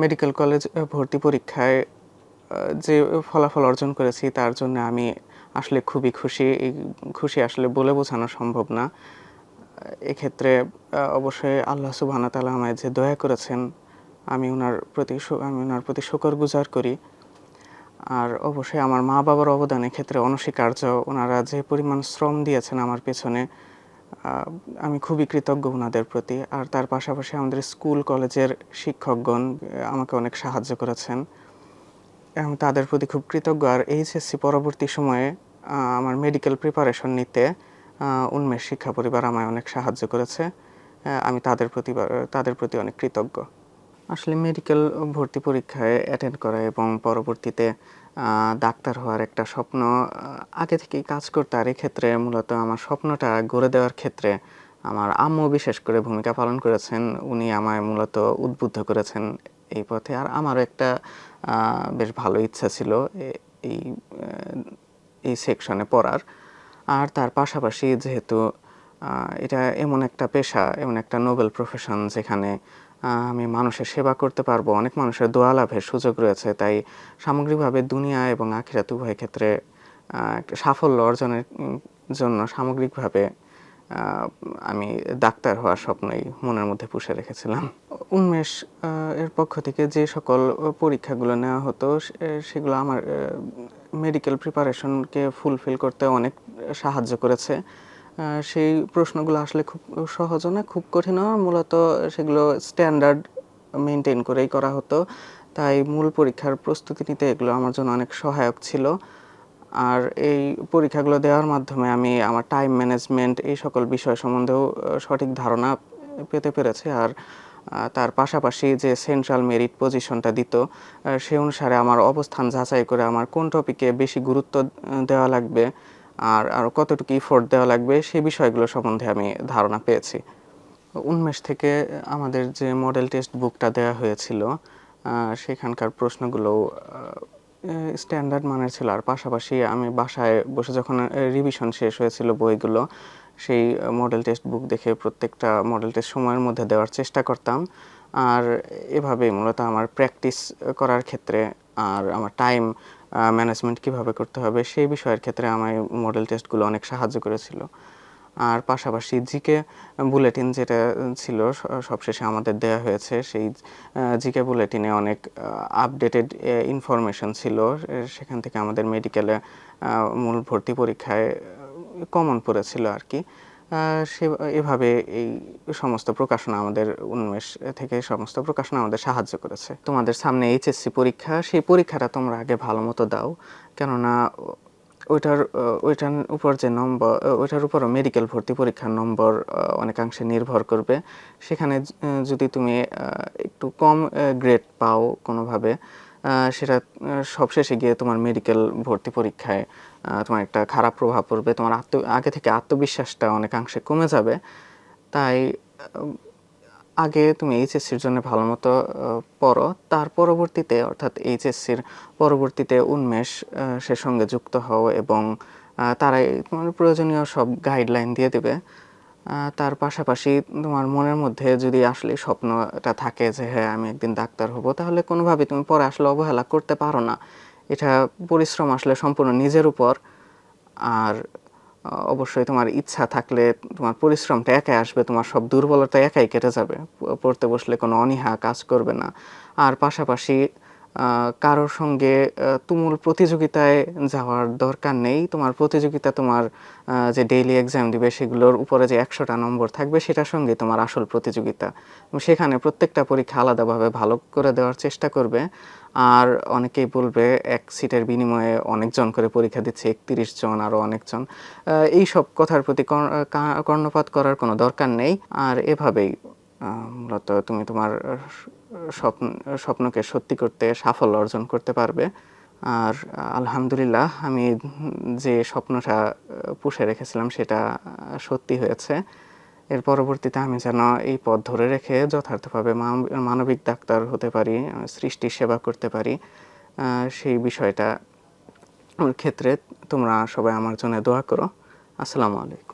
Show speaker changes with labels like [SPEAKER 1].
[SPEAKER 1] Medical college ভর্তি পরীক্ষায় যে ফলাফল অর্জন করেছি তার জন্য আমি আসলে খুবই খুশি। এই খুশি আসলে বলে বোঝানো সম্ভব না। এক্ষেত্রে অবশ্যই আল্লাহ সুবহানাহু তাআলা আমায় যে দয়া করেছেন, আমি ওনার প্রতি আমি ওনার প্রতি শুকর গুজার করি। আর অবশ্যই আমার মা বাবার অবদান ক্ষেত্রে অনস্বীকার্য। ওনারা যে পরিমাণ শ্রম দিয়েছেন আমার পেছনে আমি খুবই কৃতজ্ঞ ওনাদের প্রতি। আর তার পাশাপাশি আমাদের স্কুল কলেজের শিক্ষকগণ আমাকে অনেক সাহায্য করেছেন। এবং তাদের প্রতি খুব কৃতজ্ঞ। আর এইচএসসি পরবর্তী সময়ে আমার মেডিকেল প্রিপারেশন নিতে উন্মেষ শিক্ষা পরিবার আমায় অনেক সাহায্য করেছে। আমি তাদের প্রতি তাদের প্রতি অনেক কৃতজ্ঞ। আসলে মেডিকেল ভর্তি পরীক্ষায় অ্যাটেন্ড করা এবং পরবর্তীতে ডাক্তার হওয়ার একটা স্বপ্ন আগে থেকেই কাজ করতে আর এক্ষেত্রে মূলত আমার স্বপ্নটা গড়ে দেওয়ার ক্ষেত্রে আমার আম্মু বিশেষ করে ভূমিকা পালন করেছেন, উনি আমায় মূলত উদ্বুদ্ধ করেছেন এই পথে। আর আমারও একটা বেশ ভালো ইচ্ছা ছিল এই এই সেকশনে পড়ার। আর তার পাশাপাশি যেহেতু এটা এমন একটা পেশা, এমন একটা নোবেল প্রফেশন যেখানে আমি মানুষের সেবা করতে পারব, অনেক মানুষের দোয়া লাভের সুযোগ রয়েছে, তাই সামগ্রিকভাবে দুনিয়া এবং আখিরাত উভয় ক্ষেত্রে সাফল্য অর্জনের জন্য সামগ্রিকভাবে আমি ডাক্তার হওয়ার স্বপ্নই মনের মধ্যে পুষে রেখেছিলাম। উন্মেষ এর পক্ষ থেকে যে সকল পরীক্ষাগুলো নেওয়া হতো সেগুলো আমার মেডিকেল প্রিপারেশনকে ফুলফিল করতে অনেক সাহায্য করেছে। সেই প্রশ্নগুলো আসলে খুব সহজও না খুব কঠিনও না, মূলত সেগুলো স্ট্যান্ডার্ড মেনটেন করেই করা হতো। তাই মূল পরীক্ষার প্রস্তুতি নিতে এগুলো আমার জন্য অনেক সহায়ক ছিল। আর এই পরীক্ষাগুলো দেওয়ার মাধ্যমে আমি আমার টাইম ম্যানেজমেন্ট এই সকল বিষয় সম্বন্ধেও সঠিক ধারণা পেতে পেরেছি। আর তার পাশাপাশি যে সেন্ট্রাল মেরিট পজিশনটা দিত সে অনুসারে আমার অবস্থান যাচাই করে আমার কোন টপিকে বেশি গুরুত্ব দেওয়া লাগবে। আর আর কতটুকু ইফোর্ট দেওয়া লাগবে, সেই বিষয়গুলো সম্বন্ধে আমি ধারণা পেয়েছি। উন্মেষ থেকে আমাদের যে মডেল টেস্ট বুকটা দেওয়া হয়েছিল সেখানকার প্রশ্নগুলো স্ট্যান্ডার্ড মানের ছিল। আর পাশাপাশি আমি বাসায় বসে যখন রিভিশন শেষ হয়েছিল বইগুলো, সেই মডেল টেস্ট বুক দেখে প্রত্যেকটা মডেল টেস্ট সময়ের মধ্যে দেওয়ার চেষ্টা করতাম। আর এভাবেই মূলত আমার প্র্যাকটিস করার ক্ষেত্রে আর আমার টাইম ম্যানেজমেন্ট কীভাবে করতে হবে, সেই বিষয়ের ক্ষেত্রে আমায় মডেল টেস্টগুলো অনেক সাহায্য করেছিল। আর পাশাপাশি জিকে বুলেটিন যেটা ছিল সবশেষে আমাদের দেয়া হয়েছে, সেই জিকে বুলেটিনে অনেক আপডেটেড ইনফরমেশন ছিল। সেখান থেকে আমাদের মেডিকেলে মূল ভর্তি পরীক্ষায় কমন পড়েছিল আর কি। সে এভাবে এই সমস্ত প্রকাশনা আমাদের উন্মেষ থেকে সমস্ত প্রকাশনা আমাদের সাহায্য করেছে। তোমাদের সামনে এইচএসসি পরীক্ষা, সেই পরীক্ষাটা তোমরা আগে ভালো মতো দাও। কেননা, ওইটার ওইটার উপর যে নম্বর, ওইটার উপরও মেডিকেল ভর্তি পরীক্ষার নম্বর অনেকাংশে নির্ভর করবে। সেখানে যদি তুমি একটু কম গ্রেড পাও কোনোভাবে সেটা সবশেষে গিয়ে তোমার মেডিকেল ভর্তি পরীক্ষায় তোমার একটা খারাপ প্রভাব পড়বে। তোমার আত্ম, আগে থেকে আত্মবিশ্বাসটা অনেকাংশে কমে যাবে। তাই আগে তুমি এইচএসসির জন্য ভালো মতো পড়ো। তার পরবর্তীতে, অর্থাৎ এইচএসসির পরবর্তীতে উন্মেষ সে সঙ্গে যুক্ত হও এবং তারাই তোমার প্রয়োজনীয় সব গাইডলাইন দিয়ে দেবে। তার পাশাপাশি তোমার মনের মধ্যে যদি আসলে স্বপ্নটা থাকে যে হ্যাঁ আমি একদিন ডাক্তার হব, তাহলে কোনোভাবে তুমি পরে আসলে অবহেলা করতে পারো না। এটা পরিশ্রম আসলে সম্পূর্ণ নিজের উপর। আর অবশ্যই তোমার ইচ্ছা থাকলে তোমার পরিশ্রমটা একাই আসবে, তোমার সব দুর্বলতা একাই কেটে যাবে। পড়তে বসলে কোনো অনীহা কাজ করবে না। আর পাশাপাশি কারোর সঙ্গে তুমুল প্রতিযোগিতায় যাওয়ার দরকার নেই। তোমার প্রতিযোগিতা, তোমার যে ডেইলি এক্সাম দিবে, সেগুলোর উপরে যে একশোটা নম্বর থাকবে, সেটার সঙ্গে তোমার আসল প্রতিযোগিতা। সেখানে প্রত্যেকটা পরীক্ষা আলাদাভাবে ভালো করে দেওয়ার চেষ্টা করবে। আর অনেকেই বলবে, এক সিটের বিনিময়ে অনেকজন করে পরীক্ষা দিচ্ছে, একত্রিশ জন আরও অনেকজন। এই সব কথার প্রতি কর্ণপাত করার কোনো দরকার নেই। আর এভাবেই মূলত তুমি তোমার স্বপ্ন, স্বপ্নকে সত্যি করতে, সাফল্য অর্জন করতে পারবে। আর আলহামদুলিল্লাহ, আমি যে স্বপ্নটা পুষে রেখেছিলাম, সেটা সত্যি হয়েছে। এর পরবর্তীতে আমি যেন এই পথ ধরে রেখে যথার্থভাবে মানব- মানবিক ডাক্তার হতে পারি, সৃষ্টির সেবা করতে পারি সেই বিষয়টা, ক্ষেত্রে তোমরা সবাই আমার জন্য দোয়া করো। আসসালামু আলাইকুম।